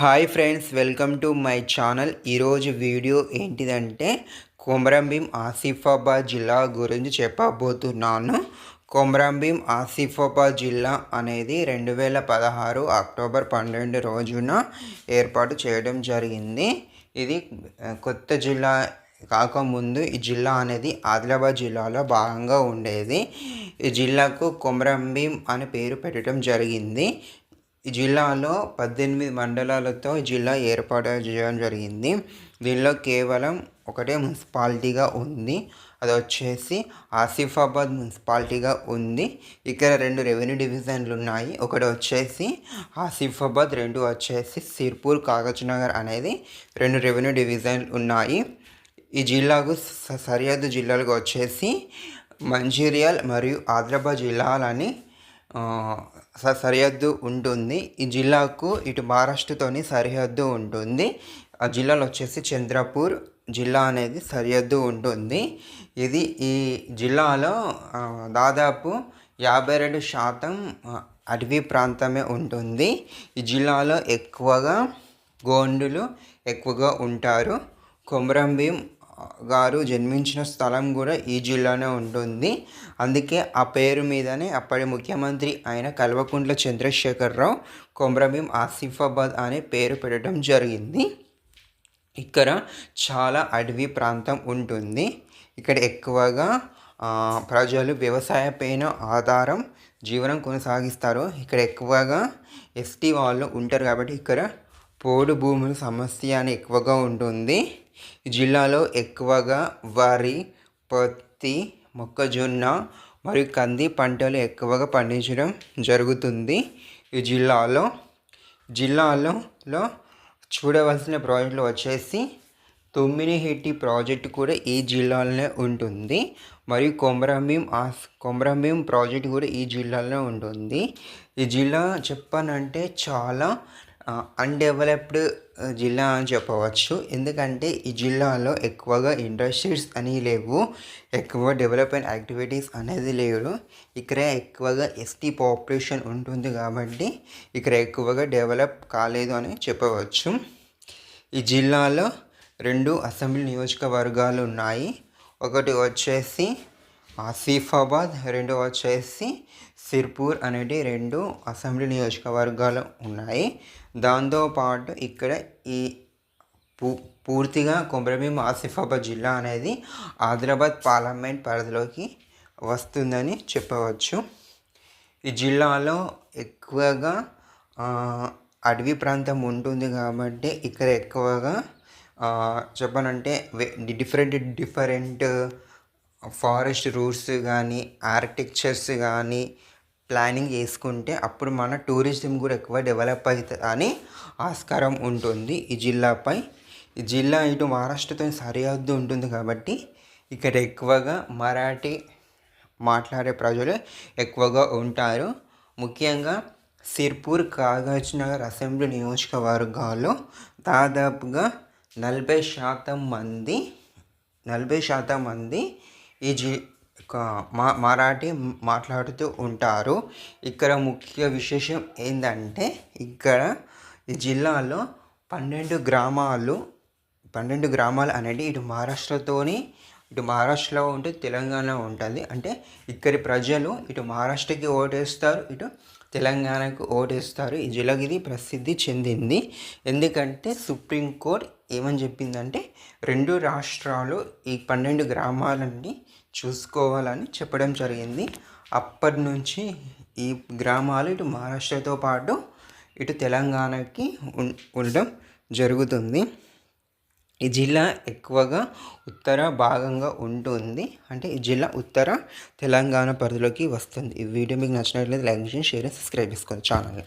Hi friends welcome to my channel. ఈరోజు video ఏంటిదంటే కొమరంభీం ఆసిఫాబాద్ జిల్లా గురించి చెప్పబోతున్నాను. కొమరంభీం ఆసిఫాబాద్ జిల్లా అనేది రెండు వేల పదహారు అక్టోబర్ పన్నెండు రోజున ఏర్పాటు చేయడం జరిగింది. ఇది కొత్త జిల్లా కాకముందు ఈ జిల్లా అనేది ఆదిలాబాద్ జిల్లాలో భాగంగా ఉండేది. ఈ జిల్లాకు కొమరంభీం అనే పేరు పెట్టడం జరిగింది. ఈ జిల్లాలో పద్దెనిమిది మండలాలతో జిల్లా ఏర్పాటు చేయడం జరిగింది. దీనిలో కేవలం ఒకటే మున్సిపాలిటీగా ఉంది. అది వచ్చేసి ఆసిఫాబాద్ మున్సిపాలిటీగా ఉంది. ఇక్కడ రెండు రెవెన్యూ డివిజన్లు ఉన్నాయి. ఒకటి వచ్చేసి ఆసిఫాబాద్ రెండు వచ్చేసి సిర్పూర్ కాగజ్నగర్ అనేది రెండు రెవెన్యూ డివిజన్లు ఉన్నాయి. ఈ జిల్లాకు స- సరిహద్దు జిల్లాలకు వచ్చేసి మంచిర్యాల్ మరియు ఆదిలాబాద్ జిల్లాలని సరిహద్దు ఉంటుంది. ఈ జిల్లాకు ఇటు మహారాష్ట్రతోని సరిహద్దు ఉంటుంది. ఆ జిల్లాలో వచ్చేసి చంద్రపూర్ జిల్లా అనేది సరిహద్దు ఉంటుంది. ఇది ఈ జిల్లాలో దాదాపు యాభై రెండు శాతం అడవి అటవీ ప్రాంతమే ఉంటుంది. ఈ జిల్లాలో ఎక్కువగా గోండులు ఎక్కువగా ఉంటారు. కొమరంభీం గారు జన్మించిన స్థలం కూడా ఈ జిల్లానే ఉంటుంది. అందుకే ఆ పేరు మీదనే అప్పటి ముఖ్యమంత్రి అయిన కల్వకుంట్ల చంద్రశేఖరరావు కొమ్రభీం ఆసిఫాబాద్ అనే పేరు పెట్టడం జరిగింది. ఇక్కడ చాలా అడవి ప్రాంతం ఉంటుంది. ఇక్కడ ఎక్కువగా ప్రజలు వ్యవసాయ పైన ఆధారం జీవనం కొనసాగిస్తారు. ఇక్కడ ఎక్కువగా ఎస్టీ వాళ్ళు ఉంటారు కాబట్టి ఇక్కడ పోడు భూముల సమస్య అని ఎక్కువగా ఉంటుంది. జిల్లాలో ఎక్కువగా వరి పత్తి మొక్కజొన్న మరియు కంది పంటలు ఎక్కువగా పండించడం జరుగుతుంది ఈ జిల్లాలో. జిల్లాలో లో చూడవలసిన ప్రాజెక్టులు వచ్చేసి తొమ్మిదిహెట్టి ప్రాజెక్టు కూడా ఈ జిల్లాలోనే ఉంటుంది. మరియు కొమరంభీం ఆస్ కొమరంభీం ప్రాజెక్ట్ కూడా ఈ జిల్లాలోనే ఉంటుంది. ఈ జిల్లా చెప్పానంటే చాలా అన్డెవలప్డ్ జిల్లా అని చెప్పవచ్చు. ఎందుకంటే ఈ జిల్లాలో ఎక్కువగా ఇండస్ట్రీస్ అని లేవు. ఎక్కువ డెవలప్మెంట్ యాక్టివిటీస్ అనేది లేవు. ఇక్కడ ఎక్కువగా ఎస్టీ పాపులేషన్ ఉంటుంది కాబట్టి ఇక్కడ ఎక్కువగా డెవలప్ కాలేదు అని చెప్పవచ్చు. ఈ జిల్లాలో రెండు అసెంబ్లీ నియోజకవర్గాలు ఉన్నాయి. ఒకటి వచ్చేసి ఆసిఫాబాద్ రెండు వచ్చేసి సిర్పూర్ అనేది రెండు అసెంబ్లీ నియోజకవర్గాలు ఉన్నాయి. దాంతోపాటు ఇక్కడ ఈ పూ పూర్తిగా కొమరభీం ఆసిఫాబాద్ జిల్లా అనేది ఆదిలాబాద్ పార్లమెంట్ పరిధిలోకి వస్తుందని చెప్పవచ్చు. ఈ జిల్లాలో ఎక్కువగా అడవి ప్రాంతం ఉంటుంది కాబట్టి ఇక్కడ ఎక్కువగా చెప్పనంటే డిఫరెంట్ డిఫరెంట్ ఫారెస్ట్ రూట్స్ కానీ ఆర్కిటెక్చర్స్ కానీ ప్లానింగ్ చేసుకుంటే అప్పుడు మన టూరిజం కూడా ఎక్కువ డెవలప్ అవుతుంది అని ఆస్కారం ఉంటుంది ఈ జిల్లాపై. ఈ జిల్లా ఇటు మహారాష్ట్రతో సరిహద్దు ఉంటుంది కాబట్టి ఇక్కడ ఎక్కువగా మరాఠీ మాట్లాడే ప్రజలు ఎక్కువగా ఉంటారు. ముఖ్యంగా సిర్పూర్ కాగజ్ నగర్ అసెంబ్లీ నియోజకవర్గాల్లో దాదాపుగా నలభై శాతం మంది నలభై శాతం మంది ఈ జి మా మరాఠీ మాట్లాడుతూ ఉంటారు. ఇక్కడ ముఖ్య విశేషం ఏంటంటే ఇక్కడ ఈ జిల్లాలో పన్నెండు గ్రామాలు పన్నెండు గ్రామాలు అనేది ఇటు మహారాష్ట్రతోని ఇటు మహారాష్ట్రలో ఉంటే తెలంగాణ ఉంటుంది. అంటే ఇక్కడి ప్రజలు ఇటు మహారాష్ట్రకి ఓటేస్తారు ఇటు తెలంగాణకు ఓటేస్తారు. ఈ జిల్లాకి ప్రసిద్ధి చెందింది. ఎందుకంటే సుప్రీంకోర్టు ఏమని చెప్పిందంటే రెండు రాష్ట్రాలు ఈ పన్నెండు గ్రామాలన్నీ చూసుకోవాలని చెప్పడం జరిగింది. అప్పటి నుంచి ఈ గ్రామాలు ఇటు మహారాష్ట్రతో పాటు ఇటు తెలంగాణకి ఉం- ఉండడం జరుగుతుంది. ఈ జిల్లా ఎక్కువగా ఉత్తర భాగంగా ఉంటుంది. అంటే ఈ జిల్లా ఉత్తర తెలంగాణ పరిధిలోకి వస్తుంది. ఈ వీడియో మీకు నచ్చినట్లయితే లైక్ చేసి షేర్ సబ్స్క్రైబ్ చేసుకోండి ఛానల్ని.